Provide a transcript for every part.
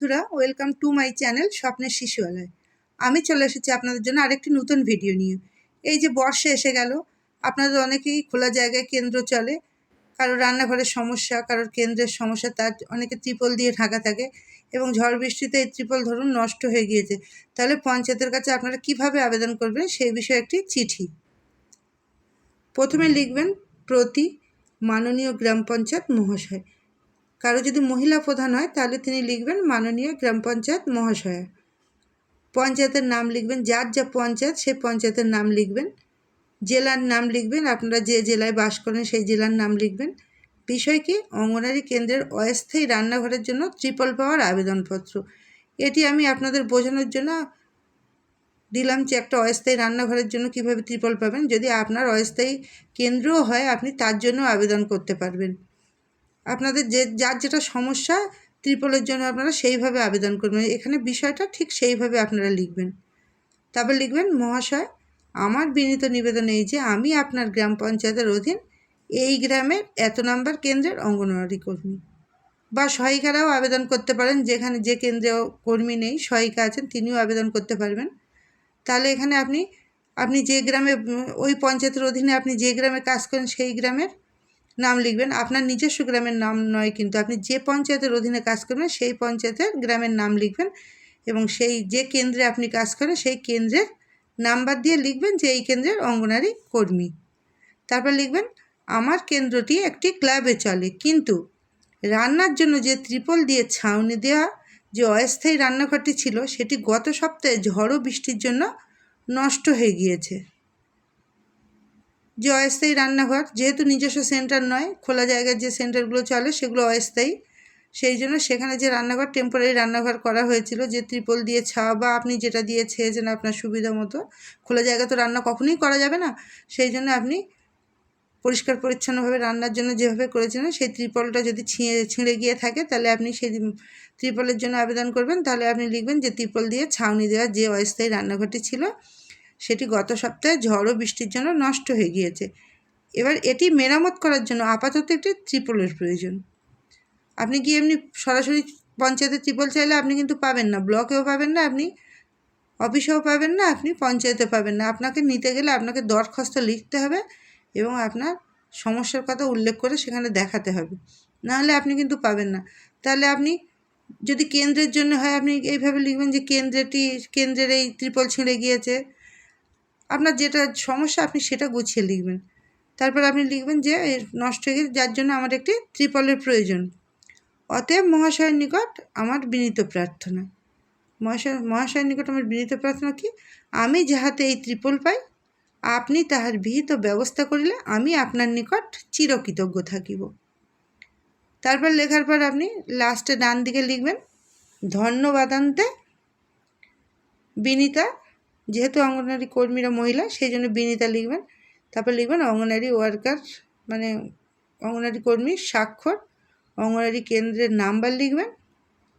বন্ধুরা welcome to my channel স্বপ্নের শিশুয়ালয়। আমি চলে এসেছি আপনাদের জন্য আরেকটি নতুন ভিডিও নিয়ে। এই যে বর্ষা এসে গেল, আপনাদের অনেকেই খোলা জায়গায় কেন্দ্র চলে। কারোর রান্নাঘরের সমস্যা, কারোর কেন্দ্রের সমস্যা, তার অনেকে ত্রিপল দিয়ে ঢাকা থাকে এবং ঝড় বৃষ্টিতে এই ত্রিপল ধরুন নষ্ট হয়ে গিয়েছে। তাহলে পঞ্চায়েতের কাছে আপনারা কীভাবে আবেদন করবেন সেই বিষয়ে একটি চিঠি। প্রথমে লিখবেন, প্রতি মাননীয় গ্রাম পঞ্চায়েত মহাশয়। কারও যদি মহিলা প্রধান হয়, তাহলে তিনি লিখবেন মাননীয় গ্রাম পঞ্চায়েত মহাশয়া। পঞ্চায়েতের নাম লিখবেন, যার যা পঞ্চায়েত সেই পঞ্চায়েতের নাম লিখবেন। জেলার নাম লিখবেন, আপনারা যে জেলায় বাস করেন, সেই জেলার নাম লিখবেন। বিষয় কি? অঙ্গনারী কেন্দ্রের অস্থায়ী রান্নাঘরের জন্য ট্রিপল পাওয়ার আবেদনপত্র। এটি আমি আপনাদের বোঝানোর জন্য দিলাম যে একটা অস্থায়ী রান্নাঘরের জন্য কীভাবে ত্রিপল পাবেন। যদি আপনার অস্থায়ী কেন্দ্রও হয়, আপনি তার জন্য আবেদন করতে পারবেন। আপনাদের যে, যার যেটা সমস্যা, ত্রিপলের জন্য আপনারা সেইভাবে আবেদন করবেন। এখানে বিষয়টা ঠিক সেইভাবে আপনারা লিখবেন। তারপর লিখবেন, মহাশয়, আমার বিনীত নিবেদন এই যে, আমি আপনার গ্রাম পঞ্চায়েতের অধীন এই গ্রামের এত নাম্বার কেন্দ্রের অঙ্গনওয়াড়ি কর্মী। বা সহায়িকারাও আবেদন করতে পারেন, যেখানে যে কেন্দ্রে কর্মী নেই, সহায়িকা আছেন, তিনিও আবেদন করতে পারবেন। তাহলে এখানে আপনি আপনি যে গ্রামে, ওই পঞ্চায়েতের অধীনে আপনি যে গ্রামে কাজ করেন, সেই গ্রামের নাম লিখবেন। আপনার নিজস্ব গ্রামের নাম নয় কিন্তু আপনি যে পঞ্চায়েতের অধীনে কাজ করবেন, সেই পঞ্চায়েতের গ্রামের নাম লিখবেন এবং সেই যে কেন্দ্রে আপনি কাজ করেন, সেই কেন্দ্রের নাম্বার দিয়ে লিখবেন যে এই কেন্দ্রের অঙ্গনারী কর্মী। তারপর লিখবেন, আমার কেন্দ্রটি একটি ক্লাবে চলে, কিন্তু রান্নার জন্য যে ত্রিপল দিয়ে ছাউনি দেওয়া যে অস্থায়ী রান্নাঘরটি ছিল, সেটি গত সপ্তাহে ঝড়ো বৃষ্টির জন্য নষ্ট হয়ে গিয়েছে। যে অস্থায়ী রান্নাঘর, যেহেতু নিজস্ব সেন্টার নয়, খোলা জায়গার যে সেন্টারগুলো চলে সেগুলো অস্থায়ী। সেই জন্য সেখানে যে রান্নাঘর টেম্পোরারি রান্নাঘর করা হয়েছিল, যে ত্রিপল দিয়ে ছাওয়া বা আপনি যেটা দিয়ে ছেয়েছেন আপনার সুবিধা মতো, খোলা জায়গা তো রান্না কখনোই করা যাবে না। সেই জন্য আপনি পরিষ্কার পরিচ্ছন্নভাবে রান্নার জন্য যেভাবে করেছিলেন, সেই ত্রিপলটা যদি ছিঁড়ে ছিঁড়ে গিয়ে থাকে, তাহলে আপনি সেই ত্রিপলের জন্য আবেদন করবেন। তাহলে আপনি লিখবেন যে ত্রিপল দিয়ে ছাউনি দেওয়া যে অস্থায়ী রান্নাঘরটি ছিল সেটি গত সপ্তাহে ঝড় বৃষ্টির জন্য নষ্ট হয়ে গিয়েছে। এবার এটি মেরামত করার জন্য আপাতত একটি ত্রিপলের প্রয়োজন। আপনি কি এমনি সরাসরি পঞ্চায়েতে ত্রিপল চাইলে আপনি কিন্তু পাবেন না, ব্লকেও পাবেন না, আপনি অফিসেও পাবেন না, আপনি পঞ্চায়েতে পাবেন না। আপনাকে নিতে গেলে আপনাকে দরখাস্ত লিখতে হবে এবং আপনার সমস্যার কথা উল্লেখ করে সেখানে দেখাতে হবে। নাহলে আপনি কিন্তু পাবেন না। তাহলে আপনি যদি কেন্দ্রের জন্য হয়, আপনি এইভাবে লিখবেন যে কেন্দ্রটি, কেন্দ্রের এই ত্রিপল ছিঁড়ে গিয়েছে। আপনার যেটা সমস্যা, আপনি সেটা গুছিয়ে লিখবেন। তারপর আপনি লিখবেন যে নষ্ট হয়ে গেছে, যার জন্য আমার একটি ত্রিপলের প্রয়োজন। অতএব মহাশয়ের নিকট আমার বিনীত প্রার্থনা। মহাশয়, মহাশয়ের নিকট আমার বিনীত প্রার্থনা কি? আমি যাহাতে এই ত্রিপল পাই, আপনি তাহার বিহিত ব্যবস্থা করিলে আমি আপনার নিকট চিরকৃতজ্ঞ থাকিব। তারপর লেখার পর আপনি লাস্টে ডান দিকে লিখবেন, ধন্যবাদান্তে বিনীতা যেহেতু অঙ্গনারী কর্মীরা মহিলা, সেই জন্য বিনীতা লিখবেন। তারপর লিখবেন অঙ্গনারী ওয়ার্কার মানে অঙ্গনারী কর্মীর স্বাক্ষর অঙ্গনারী কেন্দ্রের নাম্বার লিখবেন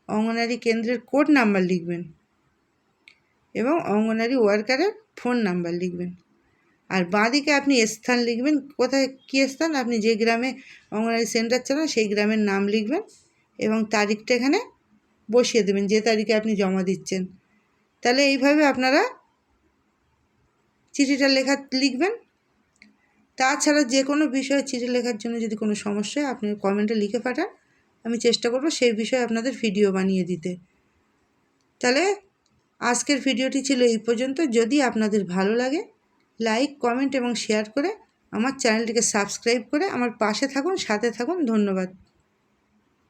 অঙ্গনারী কেন্দ্রের কোড নাম্বার লিখবেন এবং অঙ্গনারী ওয়ার্কারের ফোন নাম্বার লিখবেন। আর বাঁদিকে আপনি স্থান লিখবেন, কোথায়, কী স্থান? আপনি যে গ্রামে অঙ্গনারী সেন্টার চালান, সেই গ্রামের নাম লিখবেন এবং তারিখটা এখানে বসিয়ে দেবেন, যে তারিখে আপনি জমা দিচ্ছেন। তাহলে এইভাবে আপনারা চিঠিটা লেখা লিখবেন। তাছাড়া যে কোনো বিষয়ে চিঠি লেখার জন্য যদি কোনো সমস্যা হয়, আপনি কমেন্টে লিখে পাঠান। আমি চেষ্টা করব সেই বিষয়ে আপনাদের ভিডিও বানিয়ে দিতে। তাহলে আজকের ভিডিওটি ছিল এই পর্যন্ত। যদি আপনাদের ভালো লাগে, লাইক, কমেন্ট এবং শেয়ার করে আমার চ্যানেলটিকে সাবস্ক্রাইব করে আমার পাশে থাকুন, সাথে থাকুন। ধন্যবাদ।